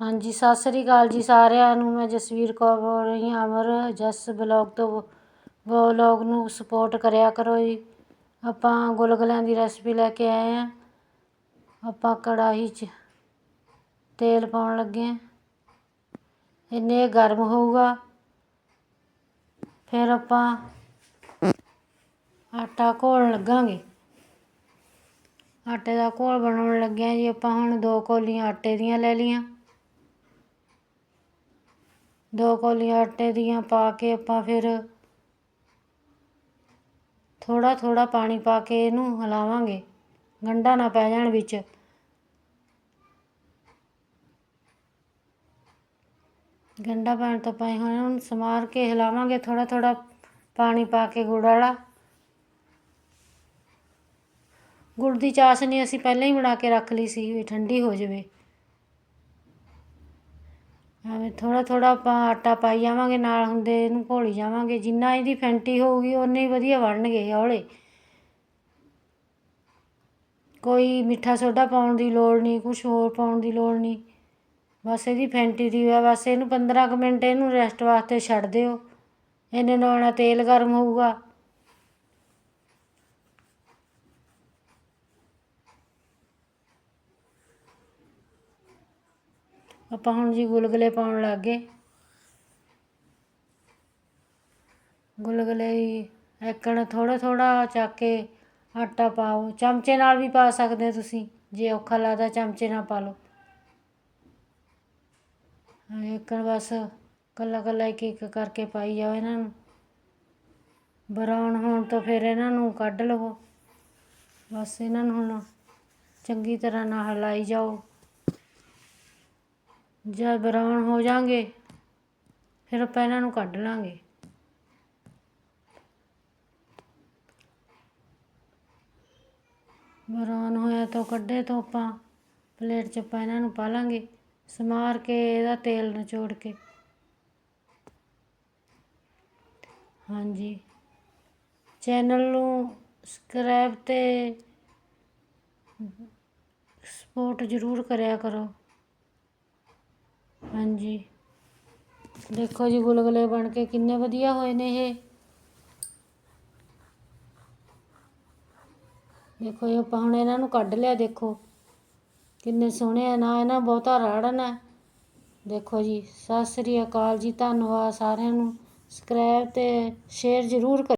ਹਾਂਜੀ, ਸਤਿ ਸ੍ਰੀ ਅਕਾਲ ਜੀ ਸਾਰਿਆਂ ਨੂੰ। ਮੈਂ ਜਸਵੀਰ ਕੌਰ ਬੋਲ ਰਹੀ ਹਾਂ, ਅਮਰ ਜਸ ਬਲੋਗ ਤੋਂ ਬਲੌਗ ਨੂੰ ਸਪੋਰਟ ਕਰਿਆ ਕਰੋ ਜੀ। ਆਪਾਂ ਗੁਲਗੁਲਿਆਂ ਦੀ ਰੈਸਪੀ ਲੈ ਕੇ ਆਏ ਹਾਂ। ਆਪਾਂ ਕੜਾਹੀ 'ਚ ਤੇਲ ਪਾਉਣ ਲੱਗੇ ਹਾਂ। ਇੰਨੇ ਗਰਮ ਹੋਊਗਾ। ਫਿਰ ਆਪਾਂ ਆਟਾ ਘੋਲਣ ਲੱਗਾਂਗੇ। ਆਟੇ ਦਾ ਘੋਲ ਬਣਾਉਣ ਲੱਗਿਆ ਜੀ, ਆਪਾਂ ਹੁਣ ਦੋ ਕੌਲੀਆਂ ਆਟੇ ਦੀਆਂ ਲੈ ਲਈਆਂ। ਦੋ ਕੌਲੀਆਂ ਆਟੇ ਦੀਆਂ ਪਾ ਕੇ ਆਪਾਂ ਫਿਰ ਥੋੜ੍ਹਾ ਥੋੜ੍ਹਾ ਪਾਣੀ ਪਾ ਕੇ ਇਹਨੂੰ ਹਿਲਾਵਾਂਗੇ। ਗੰਢਾ ਨਾ ਪੈ ਜਾਣ ਵਿੱਚ। ਗੰਢਾ ਪੈਣ ਤੋਂ ਪਏ ਹੁਣ ਇਹਨੂੰ ਸਮਾਰ ਕੇ ਹਿਲਾਵਾਂਗੇ ਥੋੜ੍ਹਾ ਥੋੜ੍ਹਾ ਪਾਣੀ ਪਾ ਕੇ ਗੁੜ ਵਾਲਾ। ਗੁੜ ਦੀ ਚਾਸ਼ਨੀ ਅਸੀਂ ਪਹਿਲਾਂ ਹੀ ਬਣਾ ਕੇ ਰੱਖ ਲਈ ਸੀ ਵੀ ਠੰਡੀ ਹੋ ਜਾਵੇ। ਐਵੇਂ ਥੋੜ੍ਹਾ ਥੋੜ੍ਹਾ ਆਪਾਂ ਆਟਾ ਪਾਈ ਜਾਵਾਂਗੇ, ਨਾਲ ਹੁੰਦੇ ਇਹਨੂੰ ਘੋਲੀ ਜਾਵਾਂਗੇ। ਜਿੰਨਾ ਇਹਦੀ ਫੈਂਟੀ ਹੋਊਗੀ ਉਨੇ ਹੀ ਵਧੀਆ ਬਣਨਗੇ ਹੌਲੇ ਕੋਈ ਮਿੱਠਾ ਸੋਡਾ ਪਾਉਣ ਦੀ ਲੋੜ ਨਹੀਂ ਕੁਝ ਹੋਰ ਪਾਉਣ ਦੀ ਲੋੜ ਨਹੀਂ। ਬਸ ਇਹਦੀ ਫੈਂਟੀ ਦੀ ਆ, ਬਸ ਇਹਨੂੰ 15 ਕੁ ਮਿੰਟ ਇਹਨੂੰ ਰੈਸਟ ਵਾਸਤੇ ਛੱਡ ਦਿਓ। ਇੰਨੇ ਨਾਲ ਤੇਲ ਗਰਮ ਹੋਊਗਾ। ਆਪਾਂ ਹੁਣ ਜੀ ਗੁਲਗੁਲੇ ਪਾਉਣ ਲੱਗ ਗਏ। ਗੁਲਗੁਲੇ ਐਕਣ ਥੋੜਾ ਥੋੜਾ ਚੱਕ ਕੇ ਆਟਾ ਪਾਓ। ਚਮਚੇ ਨਾਲ ਵੀ ਪਾ ਸਕਦੇ ਹੋ ਤੁਸੀਂ, ਜੇ ਔਖਾ ਲੱਗਦਾ ਚਮਚੇ ਨਾਲ ਪਾ ਲਓ। ਐਕਣ ਬਸ ਕੱਲਾ ਕੱਲਾ ਇੱਕ ਇੱਕ ਕਰਕੇ ਪਾਈ ਜਾਓ ਇਹਨਾਂ ਨੂੰ। ਬਰਾਉਨ ਹੋਣ ਤੋਂ ਫਿਰ ਇਹਨਾਂ ਨੂੰ ਕੱਢ ਲਵੋ। ਬਸ ਇਹਨਾਂ ਨੂੰ ਹੁਣ ਚੰਗੀ ਤਰ੍ਹਾਂ ਨਾਲ ਹਿਲਾਈ ਜਾਓ। ਜਦ ਬਰਾਉਨ ਹੋ ਜਾਣਗੇ ਫਿਰ ਆਪਾਂ ਇਹਨਾਂ ਨੂੰ ਕੱਢ ਲਾਂਗੇ। ਬਰਾਉਨ ਹੋਇਆ ਤਾਂ ਕੱਢੇ ਤੋਂ ਆਪਾਂ ਪਲੇਟ 'ਚ ਆਪਾਂ ਇਹਨਾਂ ਨੂੰ ਪਾ ਲਾਂਗੇ, ਸਮਾਰ ਕੇ ਇਹਦਾ ਤੇਲ ਨਿਚੋੜ ਕੇ। ਹਾਂਜੀ। ਚੈਨਲ ਨੂੰ ਸਬਸਕ੍ਰਾਈਬ ਤੇ ਸਪੋਰਟ ਜ਼ਰੂਰ ਕਰਿਆ ਕਰੋ। ਹਾਂਜੀ। ਦੇਖੋ ਜੀ, ਗੁਲਗੁਲੇ ਬਣ ਕੇ ਕਿੰਨੇ ਵਧੀਆ ਹੋਏ ਨੇ ਇਹ। ਦੇਖੋ ਜੀ ਆਪਾਂ ਹੁਣ ਇਹਨਾਂ ਨੂੰ ਕੱਢ ਲਿਆ, ਦੇਖੋ। ਕਿੰਨੇ ਸੋਹਣੇ ਆ, ਨਾ ਇਹਨਾਂ ਬਹੁਤਾ ਰਾੜਨ ਹੈ ਦੇਖੋ ਜੀ, ਸਤਿ ਸ੍ਰੀ ਅਕਾਲ ਜੀ, ਧੰਨਵਾਦ ਸਾਰਿਆਂ ਨੂੰ। ਸਬਸਕ੍ਰਾਈਬ ਤੇ ਸ਼ੇਅਰ ਜ਼ਰੂਰ ਕਰ